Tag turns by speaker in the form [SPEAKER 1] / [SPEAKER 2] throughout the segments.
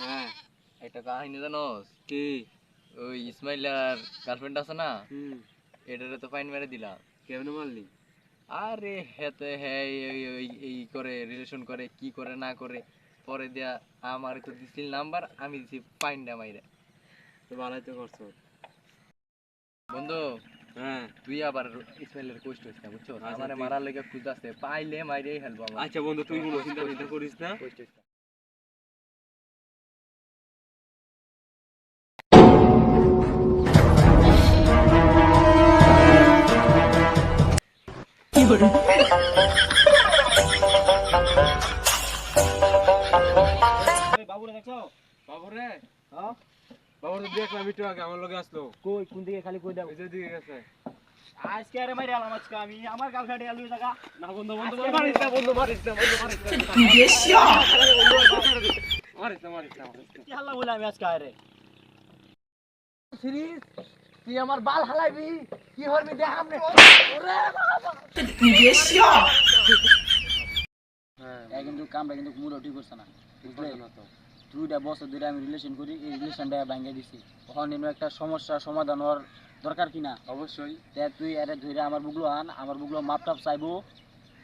[SPEAKER 1] হ্যাঁ
[SPEAKER 2] একটা কাহিনী জানোস?
[SPEAKER 1] কি?
[SPEAKER 2] ওই ইসমাইল আর গার্লফ্রেন্ড আছে না এটারে তো ফাইন মেরে দিলাম।
[SPEAKER 1] কেমনে মারলি?
[SPEAKER 2] আরে হেতে হ্যাঁ এই করে রিলেশন করে কি করে না করে পরে দেয়া আমার তো দিছিল নাম্বার আমি দিছি ফাইনটা মাইরে।
[SPEAKER 1] তো ভালোই তো করছ।
[SPEAKER 2] বন্ধু
[SPEAKER 1] হ্যাঁ।
[SPEAKER 2] তুই আবার ইসমাইলের কোস্ট হইছ না বুঝছ?
[SPEAKER 1] আচ্ছা,
[SPEAKER 2] আমারে। মারার লেগে খুঁজাছে পাইলে মাইরেই হেলবো
[SPEAKER 1] আচ্ছা বন্ধু তুই কোনো চিন্তা করিস না।
[SPEAKER 2] কোস্ট
[SPEAKER 3] বাবুরে দেখছ?
[SPEAKER 1] বাবর?
[SPEAKER 3] হ্যাঁ?
[SPEAKER 1] বাবর দেখলাম একটু আগে আমার লগে আসলো।
[SPEAKER 3] কই কোন দিকে? খালি কই দাও।
[SPEAKER 1] এই দিকে গেছে।
[SPEAKER 3] আজকে আরে মারি আলাম আজকে আমি। আমার গার্লফ্রেন্ড এলুই জায়গা
[SPEAKER 1] না বন্ধু বন্ধু মারিস না বন্ধু। মারিস না বন্ধু মারিস না মারিস না। মারিস না মারিস না
[SPEAKER 3] কি হাল্লা বলে আমি আজকে আরে?
[SPEAKER 2] সিরিজ তুই আমার বাল হালাইবি। কি দেখ
[SPEAKER 1] হ্যাঁ
[SPEAKER 4] এ কিন্তু কামটা কিন্তু মুড করছে না বুঝলে?
[SPEAKER 1] না তো।
[SPEAKER 4] দুইটা বছর ধরে আমি রিলেশন করি এই রিলেশনটা ভাঙ্গে দিছি। তখন একটা সমস্যা সমাধান হওয়ার দরকার কিনা
[SPEAKER 1] অবশ্যই।
[SPEAKER 4] তে তুই আরে ধরে আমার বুকলো আন আমার মাপ টাপ চাইব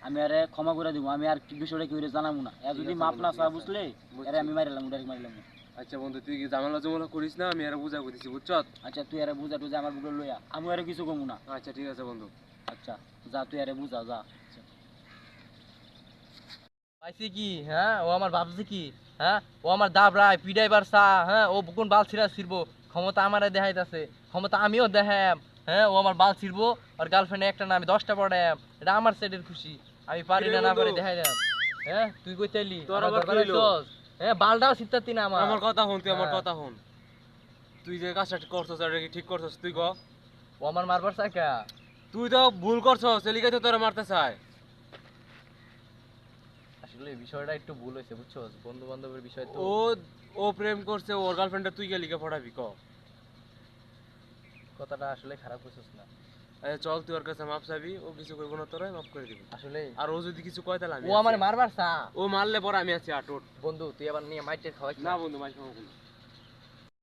[SPEAKER 4] আমি আরে ক্ষমা করে দিব আমি আর কি বিষয়টা কেউ জানাব না। এ যদি মাপ না
[SPEAKER 1] আছে।
[SPEAKER 4] বুঝলে। আরে আমি মারিলাম ডাইরেক্ট মারিলাম।
[SPEAKER 1] আচ্ছা বন্ধু তুই কি জামালা জমালা করিস না? আমি আর বুঝা করতেছি বুঝছ?
[SPEAKER 4] আচ্ছা তুই আরে বুঝা টুজা আমার বুকলো লইয়া। আমি আরে কিছু কমু না।
[SPEAKER 1] আচ্ছা ঠিক আছে বন্ধু।
[SPEAKER 4] আচ্ছা যা তুই আরে বুঝা যা।
[SPEAKER 2] পাইছে কি হ্যাঁ? ও আমার ভাবছে কি হ্যাঁ? ও আমার দাবরায় পিডাই বারসা হ্যাঁ? ও বুকুন বাল ছিড়া ছিড়বো? ক্ষমতা আমারে দেখাইতাছে। ক্ষমতা আমিও দেখাম হ্যাঁ? ও আমার বাল ছিড়বো আর গার্লফ্রেন্ড একটা না আমি দশটা পড়াম এটা আমার সাইডের খুশি। আমি পারি না না পারি দেখাই দাম হ্যাঁ? তুই কই চাইলি
[SPEAKER 1] তোর
[SPEAKER 2] হ্যাঁ বালটাও না আমার।
[SPEAKER 1] আমার কথা হন তুই আমার
[SPEAKER 2] হ্যাঁ।
[SPEAKER 1] কথা হন তুই যে কাজটা করছস এটা কি ঠিক করছস? তুই ক।
[SPEAKER 2] ও আমার মারবার চাকা।
[SPEAKER 1] তুই তো ভুল করছস এলিকে তো তোরা মারতে চায়
[SPEAKER 2] আসলে এই বিষয়টা একটু ভুল হয়েছে বুঝছ বন্ধু বান্ধবের বিষয় তো।
[SPEAKER 1] ও ও প্রেম করছে ওর গার্লফ্রেন্ডটা তুই গেলি কে পড়াবি ক।
[SPEAKER 2] কথাটা আসলে খারাপ হইছস না।
[SPEAKER 1] চল তুই ওর কাছে মাপ চাবি ও কিছু করব না তোরা মাপ করে দিবি।
[SPEAKER 2] আসলে
[SPEAKER 1] আর ও যদি কিছু কয় তাহলে আমি
[SPEAKER 2] ও আমার। মারবার চা
[SPEAKER 1] ও মারলে পরে আমি আছি আটোট।
[SPEAKER 2] বন্ধু তুই আবার নিয়ে মাইটের খাওয়াই
[SPEAKER 1] না বন্ধু মাইটে খাওয়া।